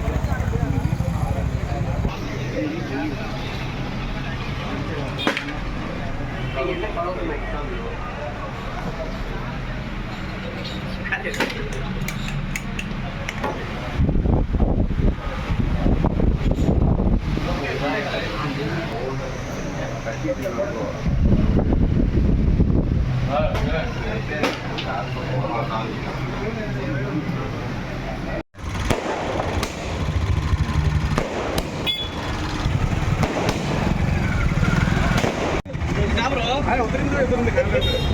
live. ¿Dónde quedó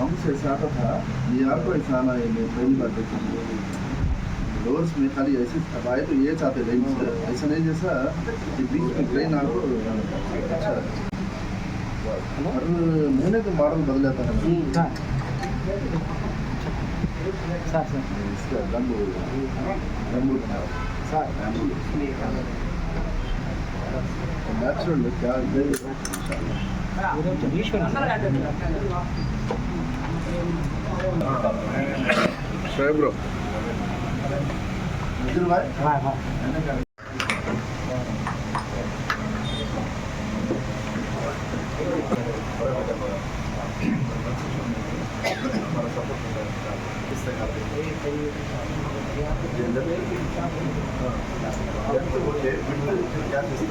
हमसे ऐसा था ये यार को ऐसा आना है मैं पहली बार देखी डोर्स में खाली ऐसे अब आए तो ये चाहते लेकिन ऐसा नहीं जैसा कि बीच में ट्रेन आपको अच्छा। हर महीने तो मॉडल बदल जाता है। ना इसका रंग रंग नेचुरल क्या ಸಾಹೇಬ್ರು ಜನರಿಗೆ ಜಾಸ್ತಿ ಇಷ್ಟ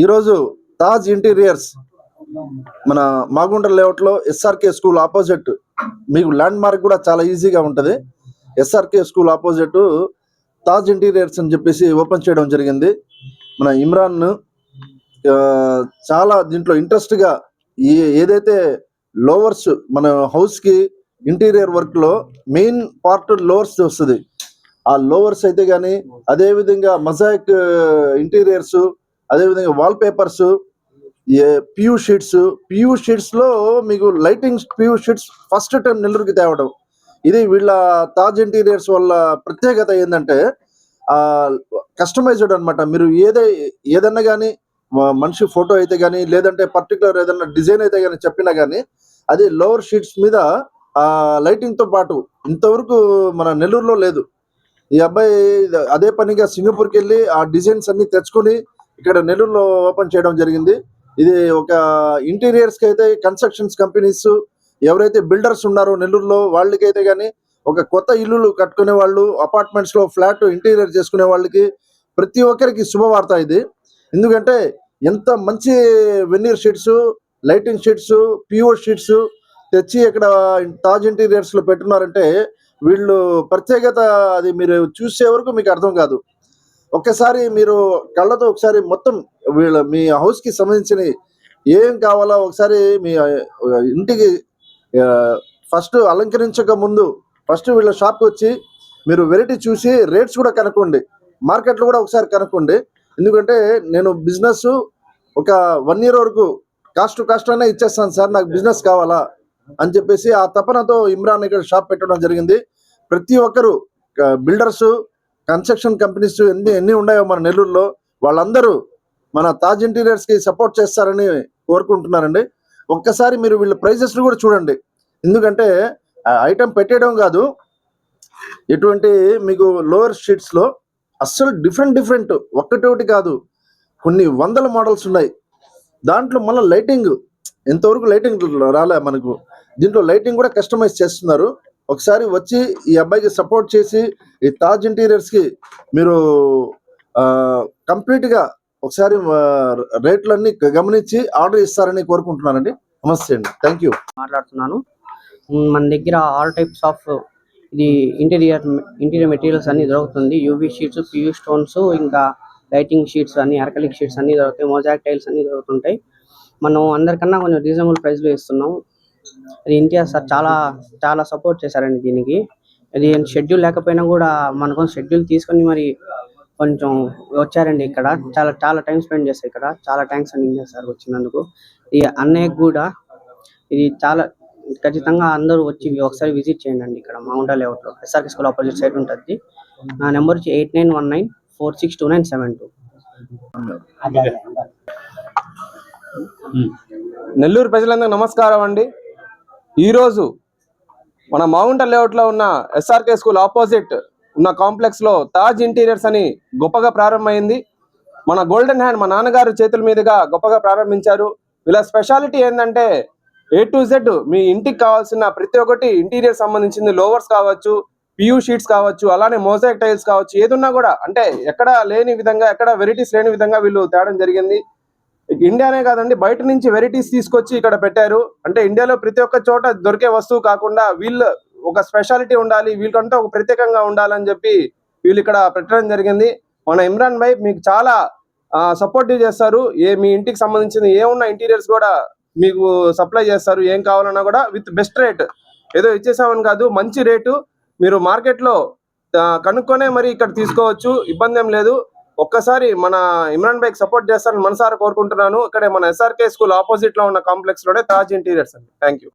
ఈరోజు తాజ్ ఇంటీరియర్స్ మన మాగుండ లేఅవుట్లో ఎస్ఆర్కే స్కూల్ ఆపోజిట్ మీకు ల్యాండ్ మార్క్ కూడా చాలా ఈజీగా ఉంటుంది. SRK school opposite Taj interiors అని చెప్పేసి ఓపెన్ చేయడం జరిగింది. మన ఇమ్రాన్ చాలా దీంట్లో ఇంట్రెస్ట్గా ఏదైతే లోవర్స్ మన హౌస్కి ఇంటీరియర్ వర్క్లో మెయిన్ పార్ట్ లోవర్స్ వస్తుంది. ఆ లోవర్స్ అయితే కానీ అదేవిధంగా మజాక్ ఇంటీరియర్స్ అదేవిధంగా wall papers PU sheets PU షీట్స్లో మీకు lighting PU sheets first time నెల్లూరుకి తేవడం. ఇది వీళ్ళ తాజ్ ఇంటీరియర్స్ వల్ల ప్రత్యేకత ఏంటంటే ఆ కస్టమైజ్డ్ అన్నమాట. మీరు ఏదై ఏదన్నా కానీ మనిషి ఫోటో అయితే కానీ లేదంటే పర్టికులర్ ఏదన్నా డిజైన్ అయితే కానీ చెప్పినా కానీ అది లోవర్ షీట్స్ మీద ఆ లైటింగ్తో పాటు ఇంతవరకు మన నెల్లూరులో లేదు. ఈ అబ్బాయి అదే పనిగా సింగపూర్కి వెళ్ళి ఆ డిజైన్స్ అన్ని తెచ్చుకొని ఇక్కడ నెల్లూరులో ఓపెన్ చేయడం జరిగింది. ఇది ఒక ఇంటీరియర్స్కి అయితే కన్స్ట్రక్షన్స్ కంపెనీస్ ఎవరైతే బిల్డర్స్ ఉన్నారో నెల్లూరులో వాళ్ళకైతే కానీ ఒక కొత్త ఇల్లులు కట్టుకునే వాళ్ళు అపార్ట్మెంట్స్లో ఫ్లాట్ ఇంటీరియర్ చేసుకునే వాళ్ళకి ప్రతి ఒక్కరికి శుభవార్త ఇది. ఎందుకంటే ఎంత మంచి veneer sheets lighting sheets PU sheets తెచ్చి ఇక్కడ తాజ్ ఇంటీరియర్స్లో పెట్టున్నారంటే వీళ్ళు ప్రత్యేకత అది మీరు చూసే వరకు మీకు అర్థం కాదు. ఒక్కసారి మీరు కళ్ళతో ఒకసారి మొత్తం వీళ్ళ మీ హౌస్కి సంబంధించిన ఏం కావాలో ఒకసారి మీ ఇంటికి ఫస్ట్ అలంకరించక ముందు ఫస్ట్ వీళ్ళ షాప్కి వచ్చి మీరు వెరైటీ చూసి రేట్స్ కూడా కనుక్కోండి. మార్కెట్లో కూడా ఒకసారి కనుక్కోండి. ఎందుకంటే నేను బిజినెస్ ఒక వన్ ఇయర్ వరకు కాస్ట్ కాస్ట్ అనే ఇచ్చేస్తాను సార్ నాకు బిజినెస్ కావాలా అని చెప్పేసి ఆ తపనతో ఇమ్రాన్ ఇక్కడ షాప్ పెట్టడం జరిగింది. ప్రతి ఒక్కరు బిల్డర్స్ కన్స్ట్రక్షన్ కంపెనీస్ ఎన్ని ఎన్ని ఉన్నాయో మన నెల్లూరులో వాళ్ళందరూ మన తాజ్ ఇంటీరియర్స్కి సపోర్ట్ చేస్తారని కోరుకుంటున్నారండి. ఒక్కసారి మీరు వీళ్ళ ప్రైజెస్ కూడా చూడండి. ఎందుకంటే ఐటమ్ పెట్టేయడం కాదు. ఎటువంటి మీకు లోవర్ షీట్స్లో అస్సలు డిఫరెంట్ డిఫరెంట్ ఒక్కటోటి కాదు. కొన్ని వందల మోడల్స్ ఉన్నాయి. దాంట్లో మళ్ళీ లైటింగ్ ఎంతవరకు లైటింగ్ రాలే మనకు. దీంట్లో లైటింగ్ కూడా కస్టమైజ్ చేస్తున్నారు. ఒకసారి వచ్చి ఈ అబ్బాయికి సపోర్ట్ చేసి ఈ తాజ్ ఇంటీరియర్స్కి మీరు కంప్లీట్గా ఒకసారి రేట్లన్నీ గమనించి ఆర్డర్ ఇస్తారని కోరుకుంటున్నానండి. నమస్తే అండి. థ్యాంక్ యూ మాట్లాడుతున్నాను. మన దగ్గర ఆల్ టైప్స్ ఆఫ్ ఇది ఇంటీరియర్ ఇంటీరియర్ మెటీరియల్స్ అన్ని దొరుకుతుంది. యూవీ షీట్స్ పియూ స్టోన్స్ ఇంకా లైటింగ్ షీట్స్ అన్ని అర్కలిక్ షీట్స్ అన్ని దొరుకుతాయి. మోజాక్ టైల్స్ అన్ని దొరుకుతుంటాయి. మనం అందరికన్నా కొంచెం రీజనబుల్ ప్రైస్లో ఇస్తున్నాం. అది ఇండియా సార్ చాలా చాలా సపోర్ట్ చేశారండి దీనికి. ఇది షెడ్యూల్ లేకపోయినా కూడా మనకు షెడ్యూల్ తీసుకొని మరి కొంచెం వచ్చారండి ఇక్కడ. చాలా చాలా టైం స్పెండ్ చేస్తారు ఇక్కడ. చాలా థ్యాంక్స్ అండి ఇండియా సార్ వచ్చినందుకు. ఈ అన్నయ్యకు కూడా ఇది చాలా ఖచ్చితంగా అందరూ వచ్చి ఒకసారి విజిట్ చేయండి అండి ఇక్కడ మౌంటా లేఅవుట్లో ఎస్ఆర్కే స్కూల్ ఆపోజిట్ సైడ్ ఉంటుంది. నా నెంబర్ వచ్చి eight nine one nine four six two nine seven two Nellore ప్రజలందరికీ నమస్కారం అండి. ఈరోజు మన మౌంట లేఅవుట్లో ఉన్న ఎస్ఆర్కే స్కూల్ ఆపోజిట్ ఉన్న కాంప్లెక్స్లో తాజ్ ఇంటీరియర్స్ అని గొప్పగా ప్రారంభమైంది. మన గోల్డెన్ హ్యాండ్ మా నాన్నగారు చేతుల మీదుగా గొప్పగా ప్రారంభించారు. వీళ్ళ స్పెషాలిటీ ఏంటంటే ఏ టు జెడ్ మీ ఇంటికి కావాల్సిన ప్రతి ఒక్కటి ఇంటీరియర్ సంబంధించింది లోవర్స్ కావచ్చు పియూ షీట్స్ కావచ్చు అలానే మోజాక్ టైల్స్ కావచ్చు ఏదున్నా కూడా. అంటే ఎక్కడ లేని విధంగా ఎక్కడ వెరైటీస్ లేని విధంగా వీళ్ళు తేడం జరిగింది. ఇండియానే కాదండి బయట నుంచి వెరైటీస్ తీసుకొచ్చి ఇక్కడ పెట్టారు. అంటే ఇండియాలో ప్రతి ఒక్క చోట దొరికే వస్తువు కాకుండా వీళ్ళు ఒక స్పెషాలిటీ ఉండాలి వీళ్ళకంటే ఒక ప్రత్యేకంగా ఉండాలని చెప్పి వీళ్ళు ఇక్కడ పెట్టడం జరిగింది. మన ఇమ్రాన్ భాయ్ మీకు చాలా సపోర్టివ్ చేస్తారు. ఏ మీ ఇంటికి సంబంధించిన ఏమున్న ఇంటీరియర్స్ కూడా మీకు సప్లై చేస్తారు. ఏం కావాలన్నా కూడా విత్ బెస్ట్ రేట్ ఏదో ఇచ్చేసామని కాదు మంచి రేటు మీరు మార్కెట్లో కనుక్కొనే మరి ఇక్కడ తీసుకోవచ్చు. ఇబ్బంది ఏం లేదు. ఒక్కసారి మన ఇమ్రాన్ బైక్ సపోర్ట్ చేస్తారని మనసారా కోరుకుంటున్నాను. ఇక్కడే మన ఎస్ఆర్కే స్కూల్ ఆపోజిట్లో ఉన్న కాంప్లెక్స్లోనే తాజ్ ఇంటీరియర్స్ అండి. Thank you